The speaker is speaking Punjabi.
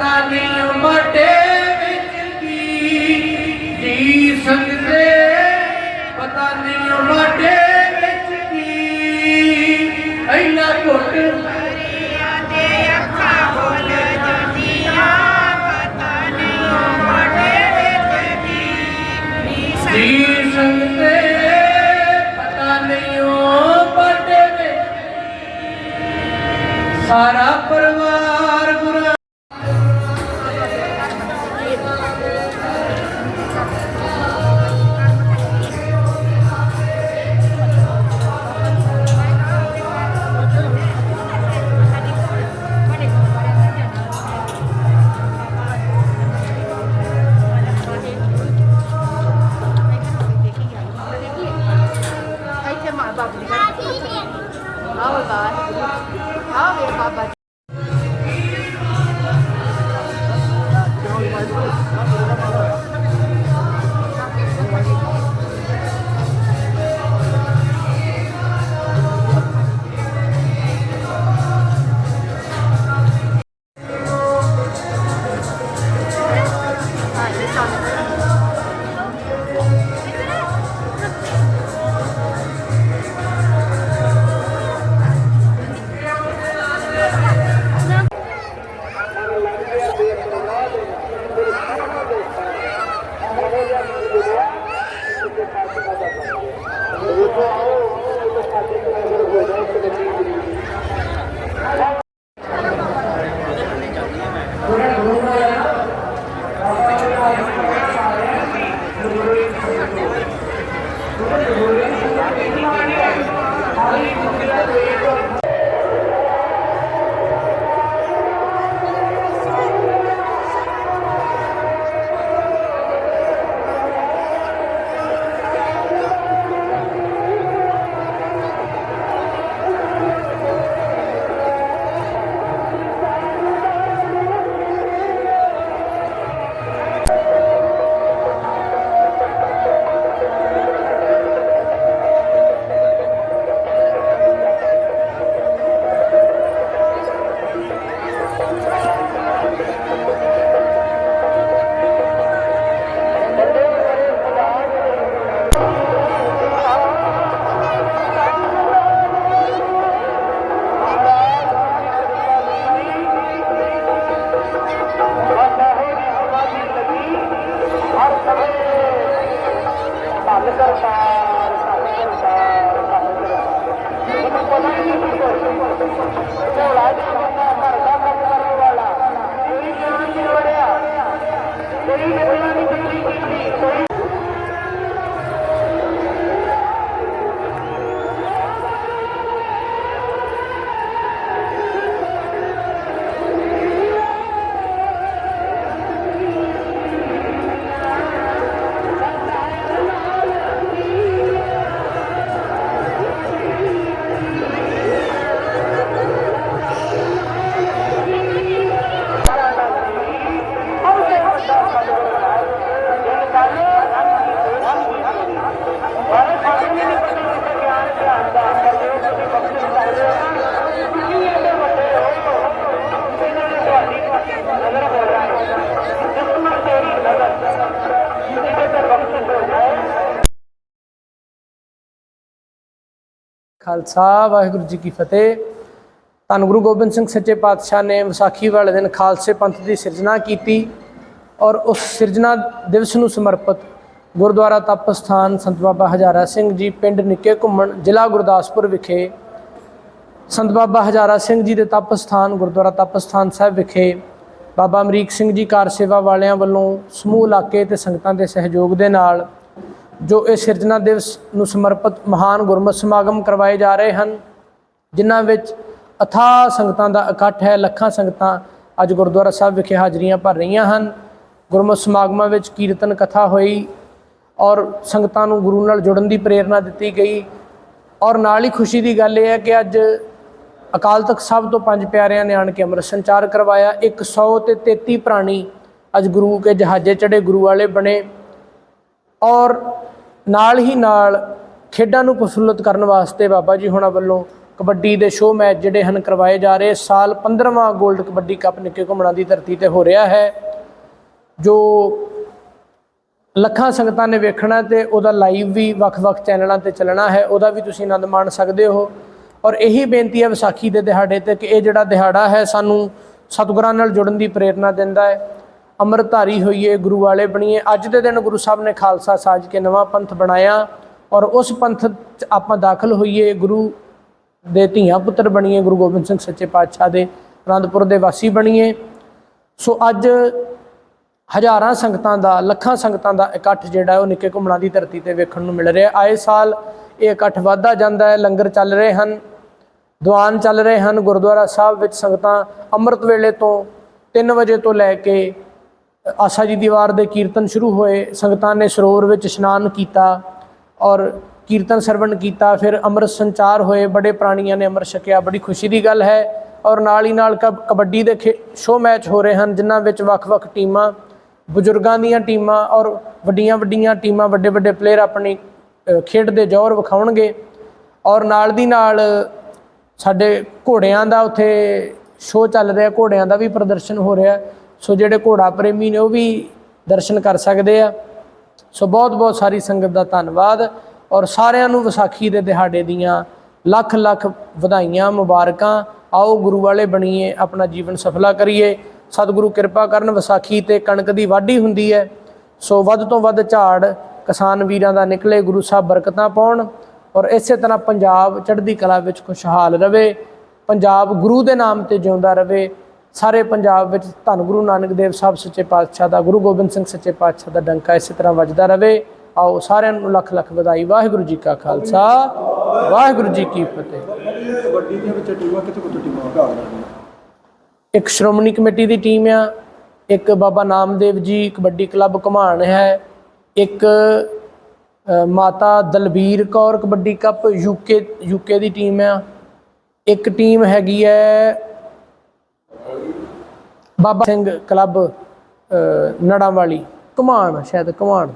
তাদের Jesus. ਖਾਲਸਾ, ਵਾਹਿਗੁਰੂ ਜੀ ਕੀ ਫਤਿਹ। ਧੰਨ ਗੁਰੂ ਗੋਬਿੰਦ ਸਿੰਘ ਸੱਚੇ ਪਾਤਸ਼ਾਹ ਨੇ ਵਿਸਾਖੀ ਵਾਲੇ ਦਿਨ ਖਾਲਸੇ ਪੰਥ ਦੀ ਸਿਰਜਣਾ ਕੀਤੀ ਔਰ ਉਸ ਸਿਰਜਣਾ ਦਿਵਸ ਨੂੰ ਸਮਰਪਿਤ ਗੁਰਦੁਆਰਾ ਤਪ ਸਥਾਨ ਸੰਤ ਬਾਬਾ ਹਜ਼ਾਰਾ ਸਿੰਘ ਜੀ, ਪਿੰਡ ਨਿੱਕੇ ਘੁੰਮਣ, ਜ਼ਿਲ੍ਹਾ ਗੁਰਦਾਸਪੁਰ ਵਿਖੇ, ਸੰਤ ਬਾਬਾ ਹਜ਼ਾਰਾ ਸਿੰਘ ਜੀ ਦੇ ਤਪ ਸਥਾਨ, ਗੁਰਦੁਆਰਾ ਤਪ ਸਥਾਨ ਸਾਹਿਬ ਵਿਖੇ, ਬਾਬਾ ਅਮਰੀਕ ਸਿੰਘ ਜੀ ਕਾਰ ਸੇਵਾ ਵਾਲਿਆਂ ਵੱਲੋਂ ਸਮੂਹ ਇਲਾਕੇ ਤੇ ਸੰਗਤਾਂ ਦੇ ਸਹਿਯੋਗ ਦੇ ਨਾਲ ਜੋ ਇਹ ਸਿਰਜਣਾ ਦਿਵਸ ਨੂੰ ਸਮਰਪਿਤ ਮਹਾਨ ਗੁਰਮਤਿ ਸਮਾਗਮ ਕਰਵਾਏ ਜਾ ਰਹੇ ਹਨ, ਜਿਨ੍ਹਾਂ ਵਿੱਚ ਅਥਾਹ ਸੰਗਤਾਂ ਦਾ ਇਕੱਠ ਹੈ, ਲੱਖਾਂ ਸੰਗਤਾਂ ਅੱਜ ਗੁਰਦੁਆਰਾ ਸਾਹਿਬ ਵਿਖੇ ਹਾਜ਼ਰੀਆਂ ਭਰ ਰਹੀਆਂ ਹਨ। ਗੁਰਮਤਿ ਸਮਾਗਮਾਂ ਵਿੱਚ ਕੀਰਤਨ ਕਥਾ ਹੋਈ ਔਰ ਸੰਗਤਾਂ ਨੂੰ ਗੁਰੂ ਨਾਲ ਜੁੜਨ ਦੀ ਪ੍ਰੇਰਣਾ ਦਿੱਤੀ ਗਈ ਔਰ ਨਾਲ ਹੀ ਖੁਸ਼ੀ ਦੀ ਗੱਲ ਇਹ ਹੈ ਕਿ ਅੱਜ ਅਕਾਲ ਤਖਤ ਸਾਹਿਬ ਤੋਂ ਪੰਜ ਪਿਆਰਿਆਂ ਨੇ ਆਣ ਕੇ ਅੰਮ੍ਰਿਤ ਸੰਚਾਰ ਕਰਵਾਇਆ। 100 ਤੇ 33 ਪ੍ਰਾਣੀ ਅੱਜ ਗੁਰੂ ਕੇ ਜਹਾਜ਼ੇ ਚੜੇ ਗੁਰੂ ਵਾਲੇ ਬਣੇ। ਔਰ ਨਾਲ ਹੀ ਨਾਲ ਖੇਡਾਂ ਨੂੰ ਪ੍ਰਫੁੱਲਤ ਕਰਨ ਵਾਸਤੇ ਬਾਬਾ ਜੀ ਹੁਣਾਂ ਵੱਲੋਂ ਕਬੱਡੀ ਦੇ ਸ਼ੋਅ ਮੈਚ ਜਿਹੜੇ ਹਨ ਕਰਵਾਏ ਜਾ ਰਹੇ, ਸਾਲ 15ਵਾਂ 골ਡ ਕਬੱਡੀ ਕੱਪ ਨਿੱਕੇ ਘੁੰਮਣਾ ਦੀ ਧਰਤੀ ਤੇ ਹੋ ਰਿਹਾ ਹੈ, ਜੋ ਲੱਖਾਂ ਸੰਗਤਾਂ ਨੇ ਵੇਖਣਾ ਤੇ ਉਹਦਾ ਲਾਈਵ ਵੀ ਵੱਖ-ਵੱਖ ਚੈਨਲਾਂ ਤੇ ਚੱਲਣਾ ਹੈ, ਉਹਦਾ ਵੀ ਤੁਸੀਂ ਆਨੰਦ ਮਾਣ ਸਕਦੇ ਹੋ। ਔਰ ਇਹੀ ਬੇਨਤੀ ਹੈ ਵਿਸਾਖੀ ਦੇ ਦਿਹਾੜੇ ਤੇ ਕਿ ਇਹ ਜਿਹੜਾ ਦਿਹਾੜਾ ਹੈ ਸਾਨੂੰ ਸਤਿਗੁਰਾਂ ਨਾਲ ਜੁੜਨ ਦੀ ਪ੍ਰੇਰਣਾ ਦਿੰਦਾ ਹੈ। ਅੰਮ੍ਰਿਤਧਾਰੀ ਹੋਈਏ ਗੁਰੂ ਵਾਲੇ ਬਣੀਏ। ਅੱਜ ਦੇ ਦਿਨ ਗੁਰੂ ਸਾਹਿਬ ਨੇ ਖਾਲਸਾ ਸਾਜ ਕੇ ਨਵਾਂ ਪੰਥ ਬਣਾਇਆ ਔਰ ਉਸ ਪੰਥ 'ਚ ਆਪਾਂ ਦਾਖਲ ਹੋਈਏ। ਗੁਰੂ ਦੇ ਧੀਆਂ ਪੁੱਤਰ ਬਣੀਏ, ਗੁਰੂ ਗੋਬਿੰਦ ਸਿੰਘ ਸੱਚੇ ਪਾਤਸ਼ਾਹ ਦੇ ਅਨੰਦਪੁਰ ਦੇ ਵਾਸੀ ਬਣੀਏ। ਸੋ ਅੱਜ ਹਜ਼ਾਰਾਂ ਸੰਗਤਾਂ ਦਾ, ਲੱਖਾਂ ਸੰਗਤਾਂ ਦਾ ਇਕੱਠ ਜਿਹੜਾ ਉਹ ਨਿੱਕੇ ਘੁੰਮਣਾ ਦੀ ਧਰਤੀ ਤੇ ਵੇਖਣ ਨੂੰ ਮਿਲ ਰਿਹਾ। ਆਏ ਸਾਲ ਇਹ ਇਕੱਠ ਵੱਧਦਾ ਜਾਂਦਾ ਹੈ। ਲੰਗਰ ਚੱਲ ਰਹੇ ਹਨ, ਦੀਵਾਨ ਚੱਲ ਰਹੇ ਹਨ। ਗੁਰਦੁਆਰਾ ਸਾਹਿਬ ਵਿੱਚ ਸੰਗਤਾਂ ਅੰਮ੍ਰਿਤ ਵੇਲੇ ਤੋਂ 3 ਵਜੇ ਤੋਂ ਲੈ ਕੇ ਆਸਾ ਜੀ ਦੀਵਾਰ ਦੇ ਕੀਰਤਨ ਸ਼ੁਰੂ ਹੋਏ, ਸੰਗਤਾਂ ਨੇ ਸਰੋਵਰ ਵਿੱਚ ਇਸ਼ਨਾਨ ਕੀਤਾ ਔਰ ਕੀਰਤਨ ਸਰਵਣ ਕੀਤਾ, ਫਿਰ ਅੰਮ੍ਰਿਤ ਸੰਚਾਰ ਹੋਏ, ਬੜੇ ਪ੍ਰਾਣੀਆਂ ਨੇ ਅੰਮ੍ਰਿਤ ਛਕਿਆ, ਬੜੀ ਖੁਸ਼ੀ ਦੀ ਗੱਲ ਹੈ ਔਰ ਨਾਲ ਹੀ ਨਾਲ ਕਬ- ਕਬੱਡੀ ਦੇ ਸ਼ੋਅ ਮੈਚ ਹੋ ਰਹੇ ਹਨ, ਜਿਨ੍ਹਾਂ ਵਿੱਚ ਵੱਖ-ਵੱਖ ਟੀਮਾਂ, ਬਜ਼ੁਰਗਾਂ ਦੀਆਂ ਟੀਮਾਂ ਔਰ ਵੱਡੀਆਂ ਵੱਡੀਆਂ ਟੀਮਾਂ ਵੱਡੇ ਵੱਡੇ ਪਲੇਅਰ ਆਪਣੀ ਖੇਡ ਦੇ ਜ਼ੋਰ ਵਿਖਾਉਣਗੇ ਔਰ ਨਾਲ ਦੀ ਨਾਲ ਸਾਡੇ ਘੋੜਿਆਂ ਦਾ ਉੱਥੇ ਸ਼ੋਅ ਚੱਲ ਰਿਹਾ, ਘੋੜਿਆਂ ਦਾ ਵੀ ਪ੍ਰਦਰਸ਼ਨ ਹੋ ਰਿਹਾ। ਸੋ ਜਿਹੜੇ ਘੋੜਾ ਪ੍ਰੇਮੀ ਨੇ ਉਹ ਵੀ ਦਰਸ਼ਨ ਕਰ ਸਕਦੇ ਆ। ਸੋ ਬਹੁਤ ਬਹੁਤ ਸਾਰੀ ਸੰਗਤ ਦਾ ਧੰਨਵਾਦ ਔਰ ਸਾਰਿਆਂ ਨੂੰ ਵਿਸਾਖੀ ਦੇ ਦਿਹਾੜੇ ਦੀਆਂ ਲੱਖ ਲੱਖ ਵਧਾਈਆਂ, ਮੁਬਾਰਕਾਂ। ਆਓ ਗੁਰੂ ਵਾਲੇ ਬਣੀਏ, ਆਪਣਾ ਜੀਵਨ ਸਫਲਾ ਕਰੀਏ। ਸਤਿਗੁਰੂ ਕਿਰਪਾ ਕਰਨ, ਵਿਸਾਖੀ ਤੇ ਕਣਕ ਦੀ ਵਾਢੀ ਹੁੰਦੀ ਹੈ। ਸੋ ਵੱਧ ਤੋਂ ਵੱਧ ਝਾੜ ਕਿਸਾਨ ਵੀਰਾਂ ਦਾ ਨਿਕਲੇ, ਗੁਰੂ ਸਾਹਿਬ ਬਰਕਤਾਂ ਪਾਉਣ ਔਰ ਇਸੇ ਤਰ੍ਹਾਂ ਪੰਜਾਬ ਚੜ੍ਹਦੀ ਕਲਾ ਵਿੱਚ ਖੁਸ਼ਹਾਲ ਰਵੇ। ਪੰਜਾਬ ਗੁਰੂ ਦੇ ਨਾਮ ਤੇ ਜਿਉਂਦਾ ਰਵੇ। ਸਾਰੇ ਪੰਜਾਬ ਵਿੱਚ ਧੰਨ ਗੁਰੂ ਨਾਨਕ ਦੇਵ ਸਾਹਿਬ ਸੱਚੇ ਪਾਤਸ਼ਾਹ ਦਾ ਗੁਰੂ ਗੋਬਿੰਦ ਸਿੰਘ ਸੱਚੇ ਪਾਤਸ਼ਾਹ ਦਾ ਡੰਕਾ ਇਸੇ ਤਰ੍ਹਾਂ ਵੱਜਦਾ ਰਵੇ। ਆਓ ਸਾਰਿਆਂ ਨੂੰ ਲੱਖ ਲੱਖ ਵਧਾਈ। ਵਾਹਿਗੁਰੂ ਜੀ ਕਾ ਖਾਲਸਾ। ਵਾਹਿਗੁਰੂ ਜੀ ਕੀ ਫਤਿਹ। ਕਬੱਡੀ ਵਿੱਚ ਟੀਮਾਂ ਟੀਮਾਂ ਇੱਕ ਸ਼੍ਰੋਮਣੀ ਕਮੇਟੀ ਦੀ ਟੀਮ ਆ ਇੱਕ ਬਾਬਾ ਨਾਮਦੇਵ ਜੀ ਕਬੱਡੀ ਕਲੱਬ ਘੁਮਾਣ ਹੈ ਇੱਕ Mata Dalbir Kaur kabaddi cup UK UK ਦੀ ਟੀਮ ਆ ਇੱਕ ਟੀਮ ਹੈਗੀ ਹੈ ਬਾਬਾ ਸਿੰਘ ਕਲੱਬ ਅ, ਨੜਾਂ ਵਾਲੀ ਘੁਮਾਣ ਸ਼ਾਇਦ ਘੁਮਾਣ